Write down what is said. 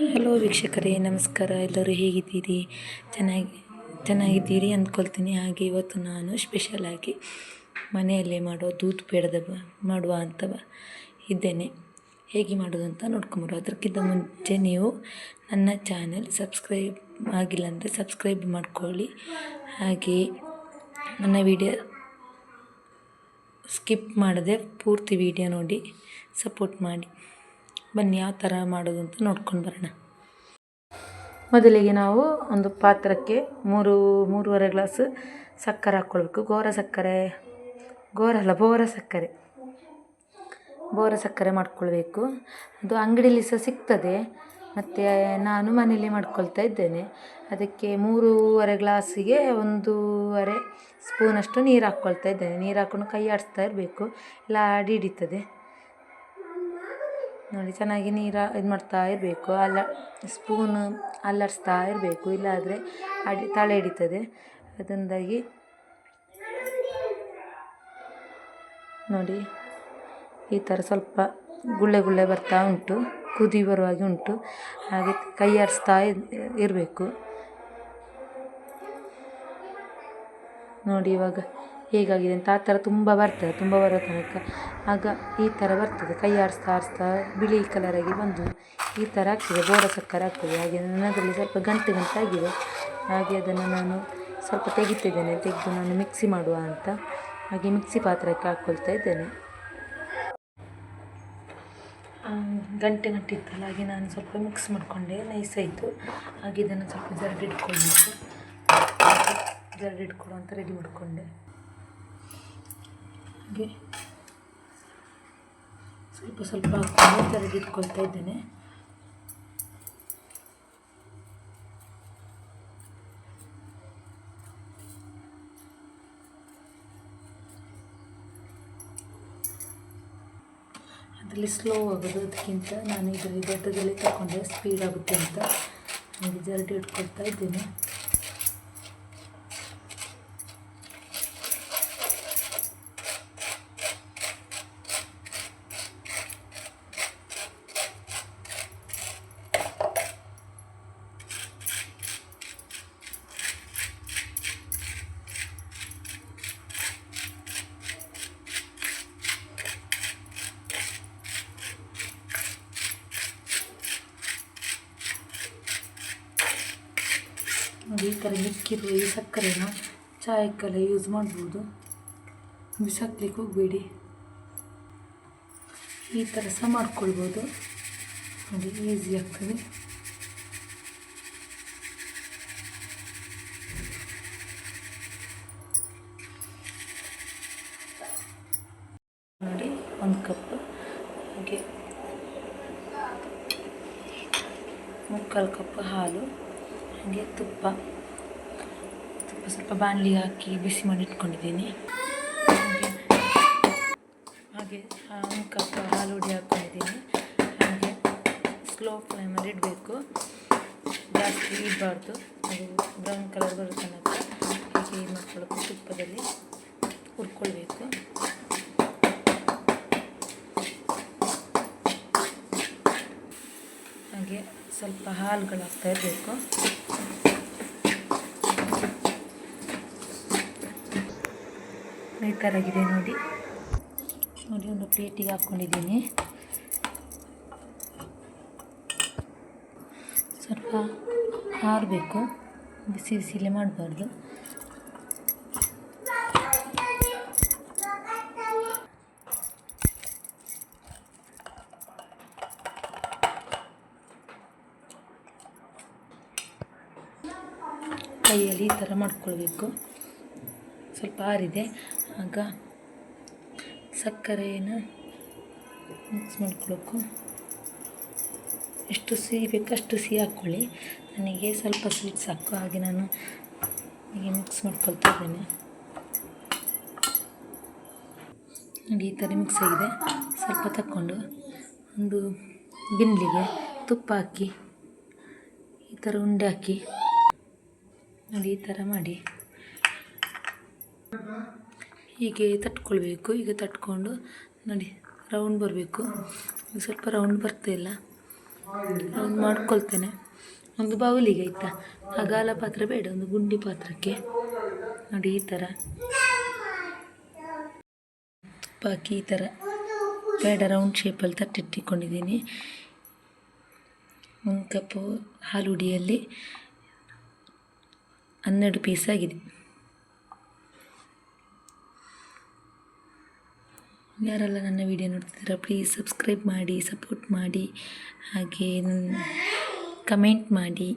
Hello ವೀಕ್ಷಕರೇ, ನಮಸ್ಕಾರ. ಎಲ್ಲರೂ ಹೇಗಿದ್ದೀರಿ? ಚೆನ್ನಾಗಿ, ಚೆನ್ನಾಗಿದ್ದೀರಿ ಅಂದ್ಕೊಳ್ತೀನಿ. ಹಾಗೆ ಇವತ್ತು ನಾನು ಸ್ಪೆಷಲಾಗಿ ಮನೆಯಲ್ಲೇ ಮಾಡೋ ದೂದ್ ಪೇಡದ ಮಾಡುವ ಅಂತ ಇದ್ದೇನೆ. ಹೇಗೆ ಮಾಡೋದು ಅಂತ ನೋಡ್ಕೊಂಬರೋ ಅದಕ್ಕಿಂತ ಮುಂಚೆ ನೀವು ನನ್ನ ಚಾನಲ್ ಸಬ್ಸ್ಕ್ರೈಬ್ ಆಗಿಲ್ಲ ಅಂದರೆ ಸಬ್ಸ್ಕ್ರೈಬ್ ಮಾಡ್ಕೊಳ್ಳಿ. ಹಾಗೆ ನನ್ನ ವಿಡಿಯೋ ಸ್ಕಿಪ್ ಮಾಡದೆ ಪೂರ್ತಿ ವಿಡಿಯೋ ನೋಡಿ ಸಪೋರ್ಟ್ ಮಾಡಿ. ಬನ್ನಿ ಯಾವ ಥರ ಮಾಡೋದು ಅಂತ ನೋಡ್ಕೊಂಡು ಬರೋಣ. ಮೊದಲಿಗೆ ನಾವು ಒಂದು ಪಾತ್ರಕ್ಕೆ ಮೂರು, ಮೂರುವರೆ ಗ್ಲಾಸ್ ಸಕ್ಕರೆ ಹಾಕ್ಕೊಳ್ಬೇಕು. ಗೋರ ಸಕ್ಕರೆ ಗೋರ ಅಲ್ಲ, ಬೋರ ಸಕ್ಕರೆ. ಬೋರ ಸಕ್ಕರೆ ಮಾಡ್ಕೊಳ್ಬೇಕು. ಅದು ಅಂಗಡಿಯಲ್ಲಿ ಸಹ ಸಿಗ್ತದೆ. ಮತ್ತು ನಾನು ಮನೇಲಿ ಮಾಡ್ಕೊಳ್ತಾ ಇದ್ದೇನೆ. ಅದಕ್ಕೆ ಮೂರುವರೆ ಗ್ಲಾಸಿಗೆ ಒಂದೂವರೆ ಸ್ಪೂನಷ್ಟು ನೀರು ಹಾಕ್ಕೊಳ್ತಾ ಇದ್ದೇನೆ. ನೀರು ಹಾಕ್ಕೊಂಡು ಕೈ ಆಡಿಸ್ತಾ ಇರಬೇಕು. ಇಲ್ಲ ಅಡಿ ಹಿಡಿತದೆ. ನೋಡಿ, ಚೆನ್ನಾಗಿ ನೀರು ಇದು ಮಾಡ್ತಾ ಇರಬೇಕು. ಅಲ್ಲ ಸ್ಪೂನ್ ಅಲ್ಲಾಡಿಸ್ತಾ ಇರಬೇಕು. ಇಲ್ಲಾದರೆ ಅಡಿ, ತಳೆ ಹಿಡಿತದೆ. ಅದರಿಂದಾಗಿ ನೋಡಿ, ಈ ಥರ ಸ್ವಲ್ಪ ಗುಳ್ಳೆ ಗುಳ್ಳೆ ಬರ್ತಾ ಉಂಟು. ಕುದಿ ಬರುವಾಗೆ ಉಂಟು. ಹಾಗೆ ಕೈ ಆಡಿಸ್ತಾ ಇರಬೇಕು. ನೋಡಿ, ಇವಾಗ ಹೇಗಾಗಿದೆ ಅಂತ ಆ ಥರ ತುಂಬ ಬರ್ತದೆ, ತುಂಬ ಬರೋ ತನಕ. ಆಗ ಈ ಥರ ಬರ್ತದೆ, ಕೈ ಆಡಿಸ್ತಾ ಆಡಿಸ್ತಾ ಬಿಳಿ ಕಲರಾಗಿ ಬಂದು ಈ ಥರ ಆಗ್ತದೆ ಬೋರ ಸಕ್ಕರೆ ಆಗ್ತದೆ. ಹಾಗೆ ನನ್ನದರಲ್ಲಿ ಸ್ವಲ್ಪ ಗಂಟು ಗಂಟಾಗಿದೆ, ಹಾಗೆ ಅದನ್ನು ನಾನು ಸ್ವಲ್ಪ ತೆಗಿತಿದ್ದೇನೆ, ತೆಗೆದು ನಾನು ಮಿಕ್ಸಿ ಮಾಡುವ ಅಂತ. ಹಾಗೆ ಮಿಕ್ಸಿ ಪಾತ್ರಕ್ಕೆ ಹಾಕ್ಕೊಳ್ತಾ ಇದ್ದೇನೆ. ಗಂಟೆ ಗಂಟಿತ್ತಲ್ಲ, ಹಾಗೆ ನಾನು ಸ್ವಲ್ಪ ಮಿಕ್ಸ್ ಮಾಡಿಕೊಂಡೆ ನೈಸ್ ಆಯಿತು. ಹಾಗೆ ಇದನ್ನು ಸ್ವಲ್ಪ ಜರಡಿ ಇಟ್ಕೊಳ್ಬೇಕು ಜರಡಿ ಇಟ್ಕೊಳ್ಳೋ ಅಂತ ರೆಡಿ ಮಾಡಿಕೊಂಡೆ. ಹಾಗೆ ಸ್ವಲ್ಪ ಸ್ವಲ್ಪ ತೆರೆದಿಟ್ಕೊಳ್ತಾ ಇದ್ದೇನೆ. ಅದರಲ್ಲಿ ಸ್ಲೋ ಆಗೋದು, ಅದಕ್ಕಿಂತ ನಾನು ಇದರಲ್ಲಿ ದೊಡ್ಡದಲ್ಲಿ ತಗೊಂಡೆ ಸ್ಪೀಡ್ ಆಗುತ್ತೆ ಅಂತ. ಹಾಗೆ ಜರಡಿ ಇಟ್ಕೊಳ್ತಾ ಇದ್ದೇನೆ. ನೋಡಿ ಈ ಥರ ಈ ಸಕ್ಕರೆನ ಚಾಯಕ್ಕೆಲ್ಲ ಯೂಸ್ ಮಾಡ್ಬೋದು. ಬಿಸಾಕ್ಲಿಕ್ಕೆ ಹೋಗಬೇಡಿ. ಈ ಥರ ಸಹ ಮಾಡ್ಕೊಳ್ಬೋದು. ನೋಡಿ ಈಸಿ ಆಗ್ತದೆ. ನೋಡಿ, ಒಂದು ಕಪ್. ಹಾಗೆ ಮುಕ್ಕಾಲು ಕಪ್ ಹಾಲು. ಹಾಗೆ ತುಪ್ಪ. ತುಪ್ಪ ಸ್ವಲ್ಪ ಬಾಣಲಿಗೆ ಹಾಕಿ ಬಿಸಿ ಮಾಡಿ ಇಟ್ಕೊಂಡಿದ್ದೀನಿ. ಹಾಗೆ ಒಂದು ಕಪ್ ಹಾಲು ಹುಡಿ ಹಾಕ್ಕೊಂಡಿದ್ದೀನಿ ಹಾಗೆ ಸ್ಲೋ ಫ್ಲೇಮಲ್ಲಿ ಇಡಬೇಕು. ಜಾಸ್ತಿ ಇಡಬಾರ್ದು. ಅದು ಬ್ರೌನ್ ಕಲರ್ ಬರೋ ತನಕ ಹೀಗೆ ಮಾಡ್ಕೊಳ್ಬೇಕು ತುಪ್ಪದಲ್ಲಿ ಹುರ್ಕೊಳ್ಬೇಕು ಹಾಗೆ ಸ್ವಲ್ಪ ಹಾಲುಗಳಾಗ್ತಾ ಇರಬೇಕು. ಬೇಕಾರಾಗಿದೆ ನೋಡಿ. ನೋಡಿ ಒಂದು ಪ್ಲೇಟಿಗೆ ಹಾಕ್ಕೊಂಡಿದ್ದೀನಿ. ಸ್ವಲ್ಪ ಹಾರಬೇಕು. ಬಿಸಿ ಬಿಸಿಲೇ ಮಾಡಬಾರ್ದು. ಕೈಯಲ್ಲಿ ಈ ಥರ ಮಾಡ್ಕೊಳ್ಬೇಕು. ಸ್ವಲ್ಪ ಆರಿದೆ. ಆಗ ಸಕ್ಕರೆಯನ್ನು ಮಿಕ್ಸ್ ಮಾಡ್ಕೊಳ್ಬೇಕು. ಎಷ್ಟು ಸಿಹಿ ಬೇಕು ಅಷ್ಟು ಸಿಹಿ ಹಾಕ್ಕೊಳ್ಳಿ. ನನಗೆ ಸ್ವಲ್ಪ ಸ್ವೀಟ್ ಸಾಕು. ಹಾಗೆ ನಾನು ಹೀಗೆ ಮಿಕ್ಸ್ ಮಾಡ್ಕೊಳ್ತಾ ಇದ್ದೇನೆ. ನೋಡಿ, ಈ ಥರ ಮಿಕ್ಸ್ ಆಗಿದೆ. ಸ್ವಲ್ಪ ತಕ್ಕೊಂಡು ಒಂದು ಬಿಂದಿಗೆ ತುಪ್ಪ ಹಾಕಿ, ಈ ಥರ ಉಂಡೆ ಹಾಕಿ ನೋಡಿ, ಈ ಥರ ಮಾಡಿ. ಹೀಗೆ ತಟ್ಕೊಳ್ಬೇಕು. ಈಗ ತಟ್ಕೊಂಡು ನೋಡಿ ರೌಂಡ್ ಬರಬೇಕು. ಈಗ ಸ್ವಲ್ಪ ರೌಂಡ್ ಬರ್ತಾ ಇಲ್ಲ. ರೌಂಡ್ ಮಾಡ್ಕೊಳ್ತೇನೆ. ಒಂದು ಬೌಲಿಗೆ ಆಯಿತಾ? ಅಗಾಲ ಪಾತ್ರೆ ಬೇಡ, ಒಂದು ಗುಂಡಿ ಪಾತ್ರಕ್ಕೆ. ನೋಡಿ, ಈ ಥರ. ಬಾಕಿ ಈ ಥರ. ಬೇಡ ರೌಂಡ್ ಶೇಪಲ್ಲಿ ತಟ್ಟಿಟ್ಟಿಕೊಂಡಿದ್ದೀನಿ ಒಂದು ಕಪ್ಪು ಹಾಲುಡಿಯಲ್ಲಿ ಹನ್ನೆರಡು ಪೀಸ್ ಆಗಿದೆ. ಯಾರೆಲ್ಲ ನನ್ನ ವಿಡಿಯೋ ನೋಡ್ತಿದ್ದೀರಾ ಪ್ಲೀಸ್ ಸಬ್ಸ್ಕ್ರೈಬ್ ಮಾಡಿ ಸಪೋರ್ಟ್ ಮಾಡಿ, ಹಾಗೆ ಕಮೆಂಟ್ ಮಾಡಿ.